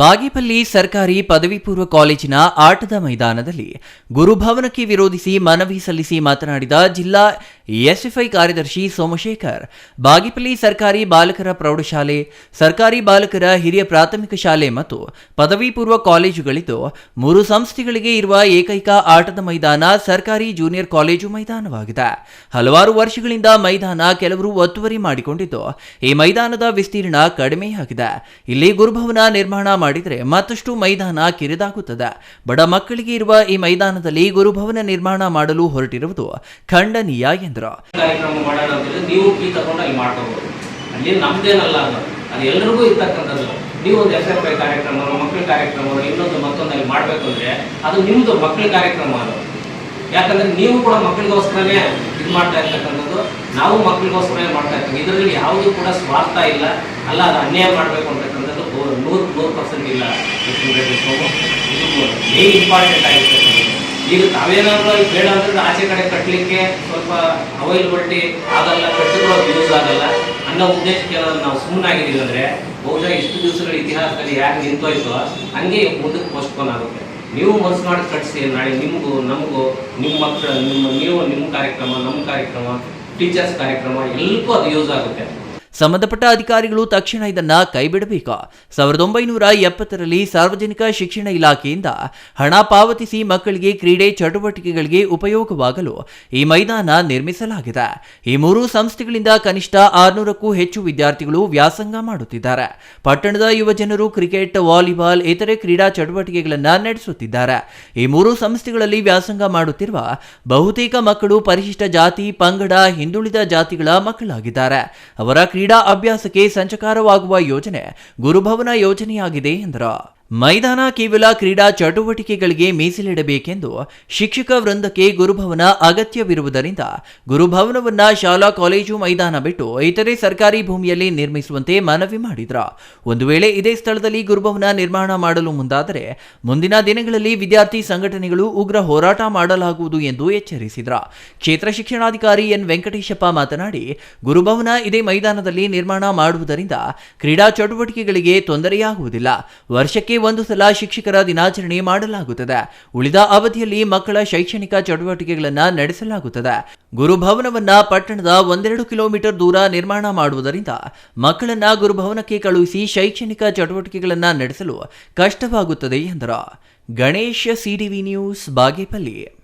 ಬಾಗೇಪಲ್ಲಿ ಸರ್ಕಾರಿ ಪದವಿ ಪೂರ್ವ ಕಾಲೇಜಿನ ಆಟದ ಮೈದಾನದಲ್ಲಿ ಗುರುಭವನಕ್ಕೆ ವಿರೋಧಿಸಿ ಮನವಿ ಸಲ್ಲಿಸಿ ಮಾತನಾಡಿದ ಜಿಲ್ಲಾ ಎಸ್ಎಫ್ಐ ಕಾರ್ಯದರ್ಶಿ ಸೋಮಶೇಖರ್, ಬಾಗೇಪಲ್ಲಿ ಸರ್ಕಾರಿ ಬಾಲಕರ ಪ್ರೌಢಶಾಲೆ, ಸರ್ಕಾರಿ ಬಾಲಕರ ಹಿರಿಯ ಪ್ರಾಥಮಿಕ ಶಾಲೆ ಮತ್ತು ಪದವಿ ಪೂರ್ವ ಕಾಲೇಜುಗಳಿದ್ದು ಮೂರು ಸಂಸ್ಥೆಗಳಿಗೆ ಇರುವ ಏಕೈಕ ಆಟದ ಮೈದಾನ ಸರ್ಕಾರಿ ಜೂನಿಯರ್ ಕಾಲೇಜು ಮೈದಾನವಾಗಿದೆ. ಹಲವಾರು ವರ್ಷಗಳಿಂದ ಮೈದಾನ ಕೆಲವರು ಒತ್ತುವರಿ ಮಾಡಿಕೊಂಡಿದ್ದು ಈ ಮೈದಾನದ ವಿಸ್ತೀರ್ಣ ಕಡಿಮೆಯಾಗಿದೆ. ಇಲ್ಲಿ ಗುರುಭವನ ನಿರ್ಮಾಣ ಮಾಡಿದರೆ ಮತ್ತಷ್ಟು ಮೈದಾನ ಕಿರಿದಾಗುತ್ತದೆ. ಬಡ ಮಕ್ಕಳಿಗೆ ಇರುವ ಈ ಮೈದಾನದಲ್ಲಿ ಗುರುಭವನ ನಿರ್ಮಾಣ ಮಾಡಲು ಹೊರಟಿರುವುದು ಖಂಡನೀಯ ಎಂದರು. ಎಲ್ಲರಿಗೂ ಇರ್ತಕ್ಕಂಥದ್ದು. ನೀವು ಒಂದು ಎಸ್ ಎಫ್ ಐ ಕಾರ್ಯಕ್ರಮ ಮಕ್ಕಳ ಕಾರ್ಯಕ್ರಮ, ಇನ್ನೊಂದು ಮತ್ತೊಂದು ಮಾಡಬೇಕು ಅಂದರೆ ಅದು ನಿಮ್ಮದು ಮಕ್ಕಳ ಕಾರ್ಯಕ್ರಮ ಅದು. ಯಾಕಂದ್ರೆ ನೀವು ಕೂಡ ಮಕ್ಕಳಿಗೋಸ್ಕರನೇ ಇದು ಮಾಡ್ತಾ ಇರ್ತಕ್ಕಂಥದ್ದು. ನಾವು ಮಕ್ಕಳಿಗೋಸ್ಕರನೇ ಮಾಡ್ತಾ ಇರ್ತೀವಿ ಇದರಲ್ಲಿ ಯಾವುದು ಕೂಡ ಸ್ವಾರ್ಥ ಇಲ್ಲ. ಅಲ್ಲ, ಅದು ಅನ್ಯಾಯ ಮಾಡಬೇಕು ಅಂತಕ್ಕಂಥದ್ದು. ನೂರು ನೂರು ಪರ್ಸೆಂಟ್ ಇಲ್ಲ. ಇದು ಇಂಪಾರ್ಟೆಂಟ್ ಆಗಿರ್ತದೆ ಈಗ ತಾವೇನಾದ್ರೂ ಬೇಡ ಅಂದ್ರೆ ಆಚೆ ಕಡೆ ಕಟ್ಟಲಿಕ್ಕೆ ಸ್ವಲ್ಪ ಅವೈಲಬಿಲಿಟಿ ಆಗಲ್ಲ ಕಟ್ಟಿಕೊಳ್ಳೋದು ಯೂಸ್ ಆಗಲ್ಲ. ಅನ್ನೋ ಉದ್ದೇಶಕ್ಕೆ ನಾವು ಸುಮ್ಮನಾಗಿದ್ದೀವಿ ಅಂದ್ರೆ ಬಹುಶಃ ಇಷ್ಟು ದಿವಸಗಳ ಇತಿಹಾಸದಲ್ಲಿ ಯಾಕೆ ನಿಂತೋಯ್ತೋ ಹಂಗೆ ಮುಂದಕ್ಕೆ ಪೋಸ್ಟ್ಪೋನ್ ಆಗುತ್ತೆ. ನೀವು ಮನಸ್ಸು ಮಾಡಿ ಕಟ್ಟಿಸಿ ನಾಳೆ ನಿಮಗೂ, ನಮಗೂ, ನಿಮ್ಮ ಮಕ್ಕಳು, ನಿಮ್ಮ, ನೀವು, ನಿಮ್ಮ ಕಾರ್ಯಕ್ರಮ, ನಮ್ಮ ಕಾರ್ಯಕ್ರಮ ಟೀಚರ್ಸ್ ಕಾರ್ಯಕ್ರಮ ಎಲ್ಲಕ್ಕೂ ಅದು ಯೂಸ್ ಆಗುತ್ತೆ. ಸಂಬಂಧಪಟ್ಟ ಅಧಿಕಾರಿಗಳು ತಕ್ಷಣ ಇದನ್ನ ಕೈಬಿಡಬೇಕು. ಸಾವಿರದ ಒಂಬೈನೂರ ಎಪ್ಪತ್ತರಲ್ಲಿ ಸಾರ್ವಜನಿಕ ಶಿಕ್ಷಣ ಇಲಾಖೆಯಿಂದ ಹಣ ಪಾವತಿಸಿ ಮಕ್ಕಳಿಗೆ ಕ್ರೀಡೆ ಚಟುವಟಿಕೆಗಳಿಗೆ ಉಪಯೋಗವಾಗಲು ಈ ಮೈದಾನ ನಿರ್ಮಿಸಲಾಗಿದೆ. ಈ ಮೂರು ಸಂಸ್ಥೆಗಳಿಂದ ಕನಿಷ್ಠ ಆರುನೂರಕ್ಕೂ ಹೆಚ್ಚು ವಿದ್ಯಾರ್ಥಿಗಳು ವ್ಯಾಸಂಗ ಮಾಡುತ್ತಿದ್ದಾರೆ. ಪಟ್ಟಣದ ಯುವಜನರು ಕ್ರಿಕೆಟ್, ವಾಲಿಬಾಲ್, ಇತರೆ ಕ್ರೀಡಾ ಚಟುವಟಿಕೆಗಳನ್ನು ನಡೆಸುತ್ತಿದ್ದಾರೆ. ಈ ಮೂರು ಸಂಸ್ಥೆಗಳಲ್ಲಿ ವ್ಯಾಸಂಗ ಮಾಡುತ್ತಿರುವ ಬಹುತೇಕ ಮಕ್ಕಳು ಪರಿಶಿಷ್ಟ ಜಾತಿ, ಪಂಗಡ, ಹಿಂದುಳಿದ ಜಾತಿಗಳ ಮಕ್ಕಳಾಗಿದ್ದಾರೆ. ಅವರ ಅಭ್ಯಾಸಕ್ಕೆ ಸಂಚಕಾರವಾಗುವ ಯೋಜನೆ ಗುರುಭವನ ಯೋಜನೆಯಾಗಿದೆ ಎಂದರು. ಮೈದಾನ ಕೇವಲ ಕ್ರೀಡಾ ಚಟುವಟಿಕೆಗಳಿಗೆ ಮೀಸಲಿಡಬೇಕೆಂದು ಶಿಕ್ಷಕ ವೃಂದಕ್ಕೆ ಗುರುಭವನ ಅಗತ್ಯವಿರುವುದರಿಂದ ಗುರುಭವನವನ್ನ ಶಾಲಾ ಕಾಲೇಜು ಮೈದಾನ ಬಿಟ್ಟು ಇತರೆ ಸರ್ಕಾರಿ ಭೂಮಿಯಲ್ಲಿ ನಿರ್ಮಿಸುವಂತೆ ಮನವಿ ಮಾಡಿದ್ರ. ಒಂದು ವೇಳೆ ಇದೇ ಸ್ಥಳದಲ್ಲಿ ಗುರುಭವನ ನಿರ್ಮಾಣ ಮಾಡಲು ಮುಂದಾದರೆ ಮುಂದಿನ ದಿನಗಳಲ್ಲಿ ವಿದ್ಯಾರ್ಥಿ ಸಂಘಟನೆಗಳು ಉಗ್ರ ಹೋರಾಟ ಮಾಡಲಾಗುವುದು ಎಂದು ಎಚ್ಚರಿಸಿದ್ರ. ಕ್ಷೇತ್ರ ಶಿಕ್ಷಣಾಧಿಕಾರಿ ಎನ್ ವೆಂಕಟೇಶಪ್ಪ ಮಾತನಾಡಿ, ಗುರುಭವನ ಇದೇ ಮೈದಾನದಲ್ಲಿ ನಿರ್ಮಾಣ ಮಾಡುವುದರಿಂದ ಕ್ರೀಡಾ ಚಟುವಟಿಕೆಗಳಿಗೆ ತೊಂದರೆಯಾಗುವುದಿಲ್ಲ. ವರ್ಷಕ್ಕೆ ಒಂದು ಸಲ ಶಿಕ್ಷಕರ ದಿನಾಚರಣೆ ಮಾಡಲಾಗುತ್ತದೆ. ಉಳಿದ ಅವಧಿಯಲ್ಲಿ ಮಕ್ಕಳ ಶೈಕ್ಷಣಿಕ ಚಟುವಟಿಕೆಗಳನ್ನು ನಡೆಸಲಾಗುತ್ತದೆ. ಗುರುಭವನವನ್ನ ಪಟ್ಟಣದ ಒಂದೆರಡು ಕಿಲೋಮೀಟರ್ ದೂರ ನಿರ್ಮಾಣ ಮಾಡುವುದರಿಂದ ಮಕ್ಕಳನ್ನ ಗುರುಭವನಕ್ಕೆ ಕಳುಹಿಸಿ ಶೈಕ್ಷಣಿಕ ಚಟುವಟಿಕೆಗಳನ್ನು ನಡೆಸಲು ಕಷ್ಟವಾಗುತ್ತದೆ ಎಂದರು. Ganesh CDV news, Bagepalli.